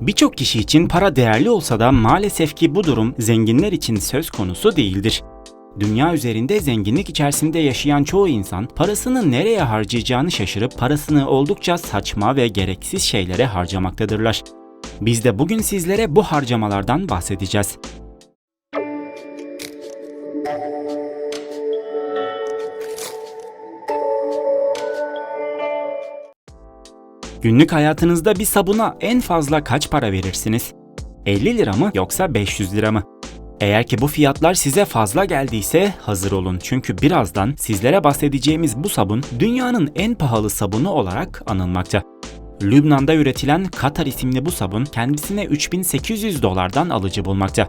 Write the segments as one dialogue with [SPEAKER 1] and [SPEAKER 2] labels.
[SPEAKER 1] Birçok kişi için para değerli olsa da maalesef ki bu durum zenginler için söz konusu değildir. Dünya üzerinde zenginlik içerisinde yaşayan çoğu insan parasını nereye harcayacağını şaşırıp parasını oldukça saçma ve gereksiz şeylere harcamaktadırlar. Biz de bugün sizlere bu harcamalardan bahsedeceğiz. Günlük hayatınızda bir sabuna en fazla kaç para verirsiniz? 50 lira mı yoksa 500 lira mı? Eğer ki bu fiyatlar size fazla geldiyse hazır olun çünkü birazdan sizlere bahsedeceğimiz bu sabun dünyanın en pahalı sabunu olarak anılmakta. Lübnan'da üretilen Katar isimli bu sabun kendisine 3800 dolardan alıcı bulmakta.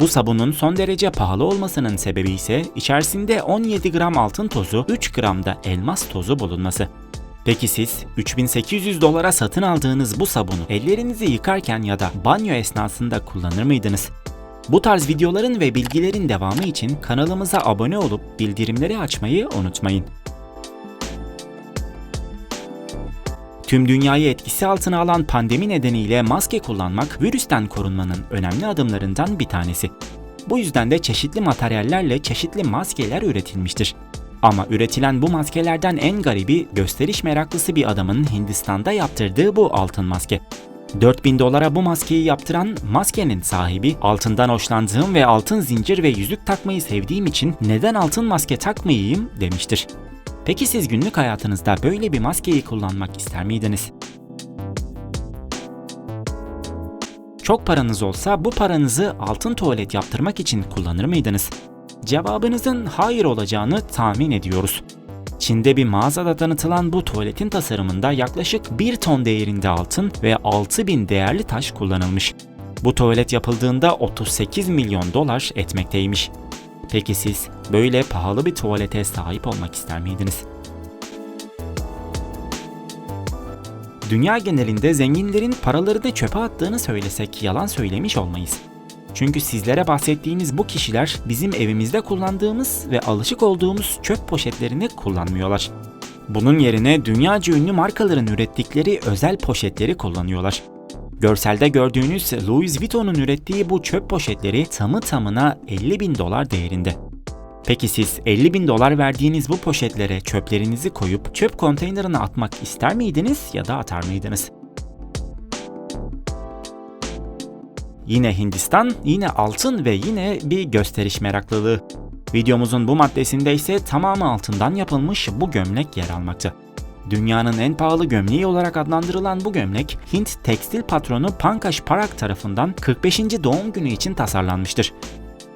[SPEAKER 1] Bu sabunun son derece pahalı olmasının sebebi ise içerisinde 17 gram altın tozu, 3 gram da elmas tozu bulunması. Peki siz 3800 dolara satın aldığınız bu sabunu ellerinizi yıkarken ya da banyo esnasında kullanır mıydınız? Bu tarz videoların ve bilgilerin devamı için kanalımıza abone olup bildirimleri açmayı unutmayın. Tüm dünyayı etkisi altına alan pandemi nedeniyle maske kullanmak virüsten korunmanın önemli adımlarından bir tanesi. Bu yüzden de çeşitli materyallerle çeşitli maskeler üretilmiştir. Ama üretilen bu maskelerden en garibi gösteriş meraklısı bir adamın Hindistan'da yaptırdığı bu altın maske. 4000 dolara bu maskeyi yaptıran maskenin sahibi altından hoşlandığım ve altın zincir ve yüzük takmayı sevdiğim için neden altın maske takmayayım demiştir. Peki siz günlük hayatınızda böyle bir maskeyi kullanmak ister miydiniz? Çok paranız olsa bu paranızı altın tuvalet yaptırmak için kullanır mıydınız? Cevabınızın hayır olacağını tahmin ediyoruz. Çin'de bir mağazada tanıtılan bu tuvaletin tasarımında yaklaşık 1 ton değerinde altın ve 6000 değerli taş kullanılmış. Bu tuvalet yapıldığında 38 milyon dolar etmekteymiş. Peki siz böyle pahalı bir tuvalete sahip olmak ister miydiniz? Dünya genelinde zenginlerin paralarını çöpe attığını söylesek yalan söylemiş olmayız. Çünkü sizlere bahsettiğimiz bu kişiler bizim evimizde kullandığımız ve alışık olduğumuz çöp poşetlerini kullanmıyorlar. Bunun yerine dünyaca ünlü markaların ürettikleri özel poşetleri kullanıyorlar. Görselde gördüğünüz Louis Vuitton'un ürettiği bu çöp poşetleri tamı tamına 50 bin dolar değerinde. Peki siz 50 bin dolar verdiğiniz bu poşetlere çöplerinizi koyup çöp konteynerine atmak ister miydiniz ya da atar mıydınız? Yine Hindistan, yine altın ve yine bir gösteriş meraklılığı. Videomuzun bu maddesinde ise tamamı altından yapılmış bu gömlek yer almakta. Dünyanın en pahalı gömleği olarak adlandırılan bu gömlek, Hint tekstil patronu Pankaj Parak tarafından 45. doğum günü için tasarlanmıştır.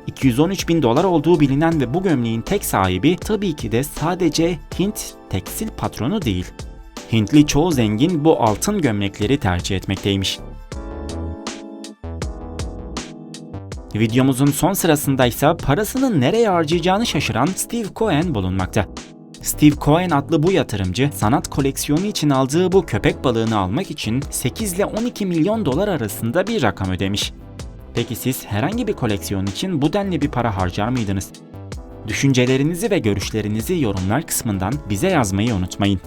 [SPEAKER 1] 213 bin dolar olduğu bilinen ve bu gömleğin tek sahibi tabii ki de sadece Hint tekstil patronu değil. Hintli çoğu zengin bu altın gömlekleri tercih etmekteymiş. Videomuzun son sırasında ise parasını nereye harcayacağını şaşıran Steve Cohen bulunmakta. Steve Cohen adlı bu yatırımcı sanat koleksiyonu için aldığı bu köpek balığını almak için 8 ile 12 milyon dolar arasında bir rakam ödemiş. Peki siz herhangi bir koleksiyon için bu denli bir para harcar mıydınız? Düşüncelerinizi ve görüşlerinizi yorumlar kısmından bize yazmayı unutmayın.